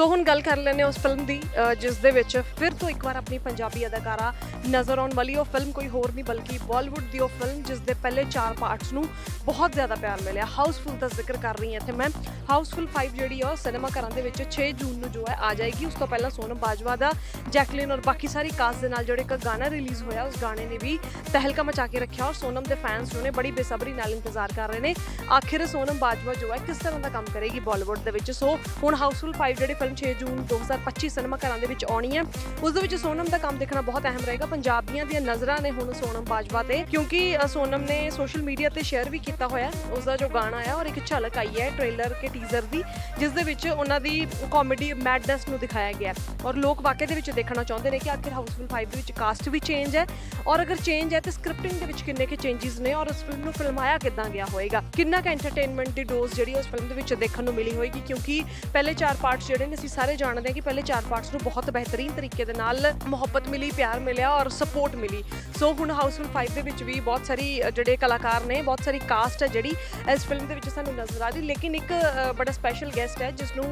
ਸੋ ਹੁਣ ਗੱਲ ਕਰ ਲੈਂਦੇ ਹਾਂ ਉਸ ਫਿਲਮ ਦੀ ਜਿਸ ਦੇ ਵਿੱਚ ਫਿਰ ਤੋਂ ਇੱਕ ਵਾਰ ਆਪਣੀ ਪੰਜਾਬੀ ਅਦਾਕਾਰਾ ਨਜ਼ਰ ਆਉਣ ਵਾਲੀ ਉਹ ਫਿਲਮ ਕੋਈ ਹੋਰ ਨਹੀਂ, ਬਲਕਿ ਬਾਲੀਵੁੱਡ ਦੀ ਉਹ ਫਿਲਮ ਜਿਸ ਦੇ ਪਹਿਲੇ 4 ਪਾਰਟਸ ਨੂੰ ਬਹੁਤ ਜ਼ਿਆਦਾ ਪਿਆਰ ਮਿਲਿਆ। ਹਾਊਸਫੁੱਲ ਦਾ ਜ਼ਿਕਰ ਕਰ ਰਹੀ ਹਾਂ ਇੱਥੇ ਮੈਂ। ਹਾਊਸਫੁੱਲ 5 ਜਿਹੜੀ ਆ, ਉਹ ਸਿਨੇਮਾ ਘਰਾਂ ਦੇ ਵਿੱਚ 6 ਜੂਨ ਨੂੰ ਜੋ ਹੈ ਆ ਜਾਏਗੀ। ਉਸ ਤੋਂ ਪਹਿਲਾਂ ਸੋਨਮ ਬਾਜਵਾ ਦਾ ਜੈਕਲਿਨ ਔਰ ਬਾਕੀ ਸਾਰੀ ਕਾਸਟ ਦੇ ਨਾਲ ਜਿਹੜੇ ਇੱਕ ਗਾਣਾ ਰਿਲੀਜ਼ ਹੋਇਆ, ਉਸ ਗਾਣੇ ਨੇ ਵੀ ਤਹਿਲਕਾ ਮਚਾ ਕੇ ਰੱਖਿਆ ਔਰ ਸੋਨਮ ਦੇ ਫੈਨਸ ਜੋ ਨੇ ਬੜੀ ਬੇਸਬਰੀ ਨਾਲ ਇੰਤਜ਼ਾਰ ਕਰ ਰਹੇ ਨੇ। ਆਖਿਰ ਸੋਨਮ ਬਾਜਵਾ ਜੋ ਹੈ ਕਿਸ ਤਰ੍ਹਾਂ ਦਾ ਕੰਮ ਕਰੇਗੀ ਬਾਲੀਵੁੱਡ ਦੇ ਵਿੱਚ? ਸੋ ਹੁਣ ਹਾਊਸਫੁੱਲ 5 ਜਿਹੜੀ ਫਿਲਮ 6 ਜੂਨ 2025 ਸਿਨੇਮਾ ਘਰਾਂ ਦੇ ਵਿੱਚ ਆਉਣੀ ਹੈ। ਉਸ ਦੇ ਵਿੱਚ ਸੋਨਮ ਦਾ ਕੰਮ ਦੇਖਣਾ ਬਹੁਤ ਅਹਿਮ ਰਹੇਗਾ। ਪੰਜਾਬੀਆਂ ਦੀਆਂ ਨਜ਼ਰਾਂ ਨੇ ਹੁਣ ਸੋਨਮ ਬਾਜਵਾ ਤੇ, ਕਿਉਂਕਿ ਸੋਨਮ ਨੇ ਸੋਸ਼ਲ ਮੀਡੀਆ ਤੇ ਸ਼ੇਅਰ ਵੀ ਕੀਤਾ ਹੋਇਆ ਉਸ ਦਾ ਜੋ ਗਾਣਾ ਹੈ ਔਰ ਇੱਕ ਝਲਕ ਆਈ ਹੈ ਟ੍ਰੇਲਰ ਕੇ ਟੀਜ਼ਰ ਦੀ, ਜਿਸ ਦੇ ਵਿੱਚ ਉਹਨਾਂ ਦੀ ਕਾਮੇਡੀ ਮੈਡਨੈਸ ਨੂੰ ਦਿਖਾਇਆ ਗਿਆ ਔਰ ਲੋਕ ਵਾਕਈ ਦੇ ਵਿੱਚ ਦੇਖਣਾ ਚਾਹੁੰਦੇ ਨੇ ਕਿ ਆਖਿਰ ਹਾਊਸਫੁਲ 5 ਦੇ ਵਿੱਚ ਕਾਸਟ ਵੀ ਚੇਂਜ ਹੈ। ਔਰ ਅਗਰ ਚੇਂਜ ਹੈ ਤੇ ਸਕ੍ਰਿਪਟਿੰਗ ਦੇ ਵਿੱਚ ਕਿੰਨੇ ਕੁ ਚੇਂਜਸ ਨੇ ਔਰ ਉਸ ਫਿਲਮ ਨੂੰ ਫਿਲਮਾਇਆ ਕਿੱਦਾਂ ਗਿਆ ਹੋਏਗਾ? ਕਿੰਨਾ ਕੁ ਐਂਟਰਟੇਨਮੈਂਟ ਦੀ ਡੋਜ਼ ਜਿਹੜੀ ਉਸ ਫਿਲਮ ਦੇ ਵਿੱਚ ਦੇਖਣ ਨੂੰ ਮਿਲੀ ਹੋਏਗੀ? ਕਿਉਂਕਿ ਪਹਿਲੇ ਚਾਰ ਪਾਰਟਸ ਜਿਹੜੇ ਨੇ ਅਸੀਂ ਸਾਰੇ ਜਾਣਦੇ ਹਾਂ ਕਿ ਪਹਿਲੇ ਚਾਰ ਪਾਰਟਸ ਨੂੰ ਬਹੁਤ ਬਿਹਤਰੀਨ ਤਰੀਕੇ ਦੇ ਨਾਲ ਮੁਹੱਬਤ ਮਿਲੀ, ਪਿਆਰ ਮਿਲਿਆ ਔਰ ਸਪੋਰਟ ਮਿਲੀ। ਸੋ ਹੁਣ ਹਾਊਸਫੁੱਲ 5 ਦੇ ਵਿੱਚ ਵੀ ਬਹੁਤ ਸਾਰੀ ਜਿਹੜੇ ਕਲਾਕਾਰ ਨੇ, ਬਹੁਤ ਸਾਰੀ ਕਾਸਟ ਹੈ ਜਿਹੜੀ ਇਸ ਫਿਲਮ ਦੇ ਵਿੱਚ ਸਾਨੂੰ ਨਜ਼ਰ ਆ ਰਹੀ। ਲੇਕਿਨ ਇੱਕ ਬੜਾ ਸਪੈਸ਼ਲ ਗੈਸਟ ਹੈ ਜਿਸ ਨੂੰ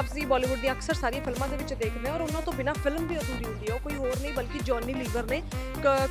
ਅਸੀਂ ਬਾਲੀਵੁੱਡ ਦੀਆਂ ਅਕਸਰ ਸਾਰੀਆਂ ਫਿਲਮਾਂ ਦੇ ਵਿੱਚ ਦੇਖਦੇ ਹਾਂ ਔਰ ਉਹਨਾਂ ਤੋਂ ਬਿਨਾ ਫਿਲਮ ਵੀ ਅਧੂਰੀ ਹੁੰਦੀ ਹੈ। ਉਹ ਕੋਈ ਹੋਰ ਨਹੀਂ, ਬਲਕਿ ਜੌਨੀ ਲੀਵਰ ਨੇ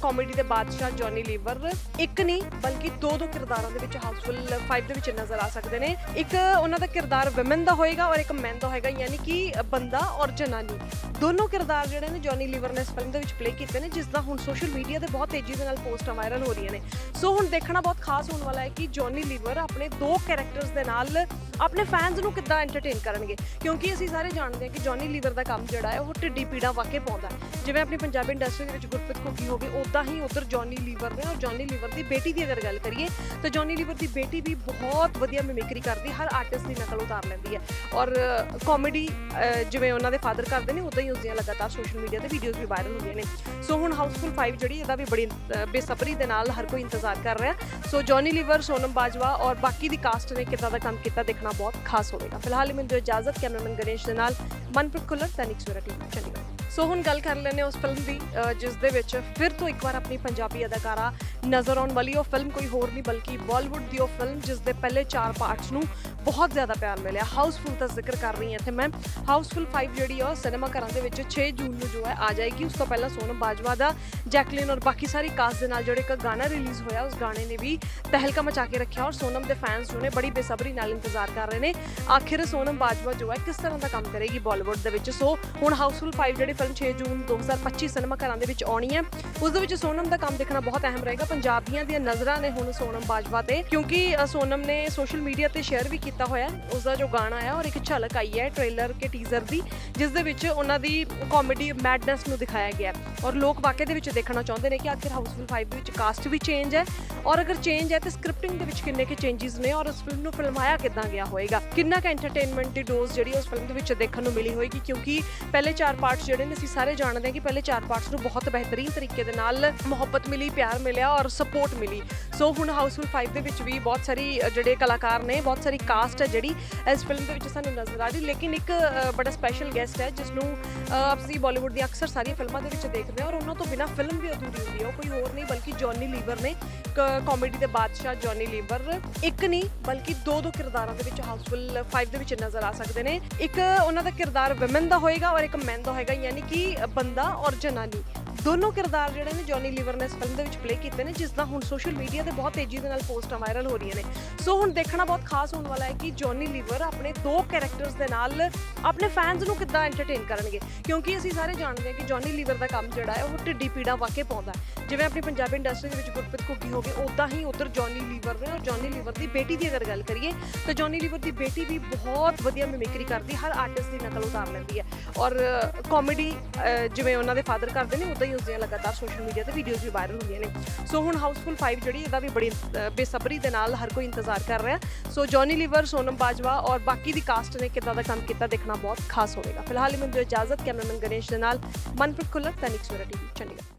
ਕਾਮੇਡੀ ਦੇ ਬਾਦਸ਼ਾਹ ਜੌਨੀ ਲੀਵਰ ਇੱਕ ਨਹੀਂ, ਬਲਕਿ ਦੋ ਦੋ ਕਿਰਦਾਰਾਂ ਦੇ ਵਿੱਚ ਹਾਊਸਫੁੱਲ 5 ਦੇ ਵਿੱਚ ਨਜ਼ਰ ਆ ਸਕਦੇ ਨੇ। ਇੱਕ ਉਹਨਾਂ ਦਾ ਕਿਰਦਾਰ ਔਮਨ ਦਾ ਹੋਏਗਾ ਔਰ ਇੱਕ ਮੈਨ ਦਾ ਹੋਏਗਾ, ਯਾਨੀ ਕਿ ਬੰਦਾ ਔਰ ਜਨਾਨੀ। ਦੋਨੋਂ ਕਿਰਦਾਰ ਜਿਹੜੇ ਨੇ ਜੌਨੀ ਲੀਵਰ ਨੇ ਇਸ ਫਿਲਮ ਦੇ ਵਿੱਚ ਪਲੇ ਕੀਤੇ ਨੇ ਜਿਸ ਦਾ ਹੁਣ ਸੋਸ਼ਲ ਮੀਡੀਆ ਤੇ ਬਹੁਤ ਤੇਜ਼ੀ ਦੇ ਨਾਲ ਪੋਸਟਾਂ ਵਾਇਰਲ ਹੋ ਰਹੀਆਂ ਨੇ। ਸੋ ਹੁਣ ਦੇਖਣਾ ਬਹੁਤ ਖਾਸ ਹੋਣ ਵਾਲਾ ਹੈ ਕਿ ਜੌਨੀ ਲੀਵਰ ਆਪਣੇ ਦੋ ਕੈਰੈਕਟਰਸ ਦੇ ਨਾਲ ਆਪਣੇ ਫੈਨਸ ਨੂੰ ਕਿੱਦਾਂ ਐਂਟਰਟੇਨ ਕਰਨਗੇ? ਕਿਉਂਕਿ ਅਸੀਂ ਸਾਰੇ ਜਾਣਦੇ ਹਾਂ ਕਿ ਜੌਨੀ ਲੀਵਰ ਦਾ ਕੰਮ ਜਿਹੜਾ ਹੈ, ਉਹ ਢਿੱਡੀ ਪੀੜਾ ਵਾਕੇ ਪਾਉਂਦਾ ਜਿਵੇਂ ਆਪਣੀ ਪੰਜਾਬੀ ਇੰਡਸਟਰੀ ਦੇ ਵਿੱਚ ਗੁਰਪ੍ਰੀਤ ਘੁੱਗੀ ਹੋ ਗਈ ਉਦਾਂ ਹੀ ਉਧਰ ਜੌਨੀ ਲੀਵਰ ਨੇ ਔਰ ਜੌਨੀ ਲੀਵਰ ਦੀ ਬੇਟੀ ਦੀ ਅਗਰ ਗੱਲ ਕਰੀਏ, ਤਾਂ ਜੌਨੀ ਲੀਵਰ ਦੀ ਬੇਟੀ ਵੀ ਬਹੁਤ ਵਧੀਆ ਮਿਮਿਕਰੀ ਕਰਦੀ, ਹਰ ਆਰਟਿਸਟ ਦੀ ਨਕਲ ਉਤਾਰ ਲੈਂਦੀ ਹੈ। ਔਰ ਕਾਮੇਡੀ ਜਿਵੇਂ ਉਹਨਾਂ ਦੇ ਫਾਦਰ ਕਰਦੇ ਨੇ ਉਦਾਂ ਹੀ ਉਸਦੀਆਂ ਲਗਾਤਾਰ ਸੋਸ਼ਲ ਮੀਡੀਆ ਤੇ ਵੀਡੀਓਜ਼ ਵੀ ਵਾਇਰਲ ਹੁੰਦੀਆਂ ਨੇ। ਸੋ ਹੁਣ ਹਾਊਸਫੁਲ 5 ਜਿਹੜੀ, ਇਹਦਾ ਵੀ ਬੜੀ ਬੇਸਬਰੀ ਦੇ ਨਾਲ ਹਰ ਕੋਈ ਇੰਤਜ਼ਾਰ ਕਰ ਰਿਹਾ। ਸੋ ਜੌਨੀ ਲੀਵਰ ਸੋਨਮ ਬਾਜਵਾ ਔਰ ਬਾਕੀ ਦੀ ਕਾਸਟ ਨੇ ਕਿੱਦਾਂ ਦਾ ਕੰਮ ਕੀਤਾ, ਦੇਖਣਾ ਬਹੁਤ ਖਾਸ ਹੋਵੇਗਾ। ਫਿਲਹਾਲ ਮੈਨੂੰ ਇਜਾਜ਼ਤ ਕੈਮਰਾਮੈਨ ਗਣੇਸ਼ ਦੇ ਨਾਲ ਮਨਪ੍ਰੀਤ ਖੁੱਲਰ ਦੈਨਿਕ ਸਵੇਰਾ ਟੀਵੀ ਚੰਡੀਗੜ੍ਹ। ਸੋ ਹੁਣ ਗੱਲ ਕਰ ਲੈਂਦੇ ਹਾਂ ਉਸ ਫਿਲਮ ਦੀ ਅ, ਜਿਸ ਦੇ ਵਿੱਚ ਫਿਰ ਤੋਂ ਇੱਕ ਵਾਰ ਆਪਣੀ ਪੰਜਾਬੀ ਅਦਾਕਾਰਾ ਨਜ਼ਰ ਆਉਣ ਵਾਲੀ ਉਹ ਫਿਲਮ ਕੋਈ ਹੋਰ ਨਹੀਂ ਬਲਕਿ ਬਾਲੀਵੁੱਡ ਦੀ ਉਹ ਫਿਲਮ ਜਿਸ ਦੇ ਪਹਿਲੇ 4 ਪਾਰਟਸ ਨੂੰ ਬਹੁਤ ਜ਼ਿਆਦਾ ਪਿਆਰ ਮਿਲਿਆ। ਹਾਊਸਫੁੱਲ ਦਾ ਜ਼ਿਕਰ ਕਰ ਰਹੀ ਹਾਂ ਇੱਥੇ ਮੈਂ। ਹਾਊਸਫੁੱਲ 5 ਜਿਹੜੀ ਆ ਉਹ ਸਿਨੇਮਾ ਘਰਾਂ ਦੇ ਵਿੱਚ 6 ਜੂਨ ਨੂੰ ਜੋ ਹੈ ਆ ਜਾਏਗੀ। ਉਸ ਤੋਂ ਪਹਿਲਾਂ ਸੋਨਮ ਬਾਜਵਾ ਦਾ ਜੈਕਲਿਨ ਔਰ ਬਾਕੀ ਸਾਰੀ ਕਾਸਟ ਦੇ ਨਾਲ ਜਿਹੜੇ ਇੱਕ ਗਾਣਾ ਰਿਲੀਜ਼ ਹੋਇਆ, ਉਸ ਗਾਣੇ ਨੇ ਵੀ ਤਹਿਲਕਾ ਮਚਾ ਕੇ ਰੱਖਿਆ ਔਰ ਸੋਨਮ ਦੇ ਫੈਨਸ ਜੋ ਨੇ ਬੜੀ ਬੇਸਬਰੀ ਨਾਲ ਇੰਤਜ਼ਾਰ ਕਰ ਰਹੇ ਨੇ। ਆਖਿਰ ਸੋਨਮ ਬਾਜਵਾ ਜੋ ਹੈ ਕਿਸ ਤਰ੍ਹਾਂ ਦਾ ਕੰਮ ਕਰੇਗੀ ਬਾਲੀਵੁੱਡ ਦੇ ਵਿੱਚ? ਸੋ ਹੁਣ ਹਾਊਸਫੁੱਲ 5 ਜਿਹੜੀ ਫਿਲਮ 6 ਜੂਨ 2025 ਸਿਨੇਮਾ ਘਰਾਂ ਦੇ ਵਿੱਚ ਆਉਣੀ ਹੈ। ਉਸ ਦੇ ਵਿੱਚ ਸੋਨਮ ਦਾ ਕੰਮ ਦੇਖਣਾ ਬਹੁਤ ਅਹਿਮ ਰਹੇਗਾ ਪੰਜਾਬੀਆਂ ਦੀਆਂ ਨਜ਼ਰਾਂ ਨੇ ਹੁਣ ਸੋਨਮ ਬਾਜਵਾ ਤੇ, ਕਿਉਂਕਿ ਸੋਨਮ ਨੇ ਸੋਸ਼ਲ ਮੀਡੀਆ ਤੇ ਸ਼ੇਅਰ ਵੀ ਕੀਤਾ ਹੋਇਆ ਉਸ ਦਾ ਜੋ ਗਾਣਾ ਹੈ ਔਰ ਇੱਕ ਝਲਕ ਆਈ ਹੈ ਟ੍ਰੇਲਰ ਕੇ ਟੀਜ਼ਰ ਦੀ, ਜਿਸ ਦੇ ਵਿੱਚ ਉਹਨਾਂ ਦੀ ਕਾਮੇਡੀ ਮੈਡਨੈਸ ਨੂੰ ਦਿਖਾਇਆ ਗਿਆ ਔਰ ਲੋਕ ਵਾਕਈ ਦੇ ਵਿੱਚ ਦੇਖਣਾ ਚਾਹੁੰਦੇ ਨੇ ਕਿ ਆਖਿਰ ਹਾਊਸਫੁੱਲ 5 ਦੇ ਵਿੱਚ ਕਾਸਟ ਵੀ ਚੇਂਜ ਹੈ ਔਰ ਅਗਰ ਚੇਂਜ ਹੈ ਤੇ ਸਕ੍ਰਿਪਟਿੰਗ ਦੇ ਵਿੱਚ ਕਿੰਨੇ ਕੁ ਚੇਂਜਸ ਨੇ ਔਰ ਉਸ ਫਿਲਮ ਨੂੰ ਫਿਲਮਾਇਆ ਕਿੱਦਾਂ ਗਿਆ ਹੋਏਗਾ? ਕਿੰਨਾ ਕੁ ਐਂਟਰਟੇਨਮੈਂਟ ਦੀ ਡੋਜ਼ ਜਿਹੜੀ ਉਸ ਫਿਲਮ ਦੇ ਵਿੱਚ ਦੇਖਣ ਨੂੰ ਮਿਲੀ ਹੋਏਗੀ? ਕਿਉਂਕਿ ਪਹਿਲੇ ਚਾਰ ਪਾਰਟਸ ਜਿਹੜੇ ਨੇ ਅਸੀਂ ਸਾਰੇ ਜਾਣਦੇ ਹਾਂ ਕਿ ਪਹਿਲੇ ਚਾਰ ਪਾਰਟਸ ਨੂੰ ਬਹੁਤ ਬਿਹਤਰੀਨ ਤਰੀਕੇ ਦੇ ਨਾਲ ਮੁਹੱਬਤ ਮਿਲੀ, ਪਿਆਰ ਮਿਲਿਆ ਔਰ ਸਪੋਰਟ ਮਿਲੀ। ਸੋ ਹੁਣ ਹਾਊਸਫੁਲ 5 ਦੇ ਵਿੱਚ ਵੀ ਬਹੁਤ ਸਾਰੀ ਜਿਹੜੇ ਕਲਾਕਾਰ ਨੇ, ਬਹੁਤ ਸਾਰੀ ਕਾਸਟ ਹੈ ਜਿਹੜੀ ਇਸ ਫਿਲਮ ਦੇ ਵਿੱਚ ਸਾਨੂੰ ਨਜ਼ਰ ਆ ਰਹੀ। ਲੇਕਿਨ ਇੱਕ ਬੜਾ ਸਪੈਸ਼ਲ ਗੈਸਟ ਹੈ ਜਿਸ ਨੂੰ ਅਸੀਂ ਬਾਲੀਵੁੱਡ ਦੀਆਂ ਅਕਸਰ ਸਾਰੀਆਂ ਫਿਲਮਾਂ ਦੇ ਵਿੱਚ ਦੇਖਦੇ ਹਾਂ ਔਰ ਉਹਨਾਂ ਤੋਂ ਬਿਨਾ ਫਿਲਮ ਵੀ ਅਧੂਰੀ ਹੁੰਦੀ ਹੈ। ਉਹ ਕੋਈ ਹੋਰ ਨਹੀਂ, ਬਲਕਿ ਜੌਨੀ ਲੀਵਰ ਨੇ ਕਾਮੇਡੀ ਦੇ ਬਾਦਸ਼ਾਹ ਜੌਨੀ ਲੀਵਰ ਇੱਕ ਨਹੀਂ, ਬਲਕਿ ਦੋ ਦੋ ਕਿਰਦਾਰਾਂ ਦੇ ਵਿੱਚ ਹਾਊਸਫੁੱਲ 5 ਦੇ ਵਿੱਚ ਨਜ਼ਰ ਆ ਸਕਦੇ ਨੇ। ਇੱਕ ਉਹਨਾਂ ਦਾ ਕਿਰਦਾਰ ਔਮਨ ਦਾ ਹੋਏਗਾ ਔਰ ਇੱਕ ਮੈਨ ਦਾ ਹੋਏਗਾ, ਯਾਨੀ ਕਿ ਬੰਦਾ ਔਰ ਜਨਾਨੀ। ਦੋਨੋਂ ਕਿਰਦਾਰ ਜਿਹੜੇ ਨੇ ਜੌਨੀ ਲੀਵਰ ਨੇ ਇਸ ਫਿਲਮ ਦੇ ਵਿੱਚ ਪਲੇ ਕੀਤੇ ਨੇ, ਜਿਸ ਦਾ ਹੁਣ ਸੋਸ਼ਲ ਮੀਡੀਆ ਤੇ ਬਹੁਤ ਤੇਜ਼ੀ ਦੇ ਨਾਲ ਪੋਸਟਾਂ ਵਾਇਰਲ ਹੋ ਰਹੀਆਂ ਨੇ। ਸੋ ਹੁਣ ਦੇਖਣਾ ਬਹੁਤ ਖਾਸ ਹੋਣ ਵਾਲਾ ਹੈ ਕਿ ਜੌਨੀ ਲੀਵਰ ਆਪਣੇ ਦੋ ਕੈਰੈਕਟਰਸ ਦੇ ਨਾਲ ਆਪਣੇ ਫੈਨਸ ਨੂੰ ਕਿੱਦਾਂ ਐਂਟਰਟੇਨ ਕਰਨਗੇ। ਕਿਉਂਕਿ ਅਸੀਂ ਸਾਰੇ ਜਾਣਦੇ ਹਾਂ ਕਿ ਜੌਨੀ ਲੀਵਰ ਦਾ ਕੰਮ ਜਿਹੜਾ ਹੈ, ਉਹ ਢਿੱਡੀ ਪੀੜਾ ਵਾਕੇ ਪਾਉਂਦਾ ਜਿਵੇਂ ਆਪਣੀ ਪੰਜਾਬੀ ਇੰਡਸਟਰੀ ਦੇ ਵਿੱਚ ਗੁਰਪ੍ਰੀਤ ਘੁੱਗੀ ਹੋ ਗਏ ਉਦਾਂ ਹੀ ਉਧਰ ਜੌਨੀ ਲੀਵਰ ਨੇ ਔਰ ਜੌਨੀ ਲੀਵਰ ਦੀ ਬੇਟੀ ਦੀ ਅਗਰ ਗੱਲ ਕਰੀਏ, ਤਾਂ ਜੌਨੀ ਲੀਵਰ ਦੀ ਬੇਟੀ ਵੀ ਬਹੁਤ ਵਧੀਆ ਮਿਮਿਕਰੀ ਕਰਦੀ ਹਰ ਆਰਟਿਸਟ ਦੀ ਨਕਲ ਉਤਾਰ ਲੈਂਦੀ ਹੈ ਔਰ ਕਾਮੇਡੀ ਜਿਵੇਂ ਉਹਨਾਂ ਦੇ ਫਾਦਰ ਕਰਦੇ ਨੇ ਉਦਾਂ ਹੀ ਉਸਦੀਆਂ ਲਗਾਤਾਰ ਸੋਸ਼ਲ ਮੀਡੀਆ ਤੇ ਵੀਡੀਓਜ਼ ਵੀ ਵਾਇਰਲ ਹੁੰਦੀਆਂ ਨੇ। ਸੋ ਹੁਣ ਹਾਊਸਫੁੱਲ 5 ਜਿਹੜੀ ਇਹਦਾ ਵੀ ਬੜੀ ਬੇਸਬਰੀ ਦੇ ਨਾਲ ਹਰ ਕੋਈ ਇੰਤਜ਼ਾਰ ਕਰ ਰਿਹਾ ਸੋ ਜੌਨੀ ਲੀਵਰ ਸੋਨਮ ਬਾਜਵਾ ਔਰ ਬਾਕੀ ਦੀ ਕਾਸਟ ਨੇ ਕਿੱਦਾਂ ਦਾ ਕੰਮ ਕੀਤਾ ਦੇਖਣਾ ਬਹੁਤ ਖਾਸ ਹੋਵੇਗਾ। ਫਿਲਹਾਲ ਮੈਨੂੰ ਇਜਾਜ਼ਤ, ਕੈਮਰਾਮੈਨ ਗਣੇਸ਼ ਦੇ ਨਾਲ, ਮਨਪ੍ਰੀਤ ਖੁੱਲਰ ਦੈਨਿਕ ਸਵੇਰਾ ਟੀਵੀ, ਚੰਡੀਗੜ੍ਹ।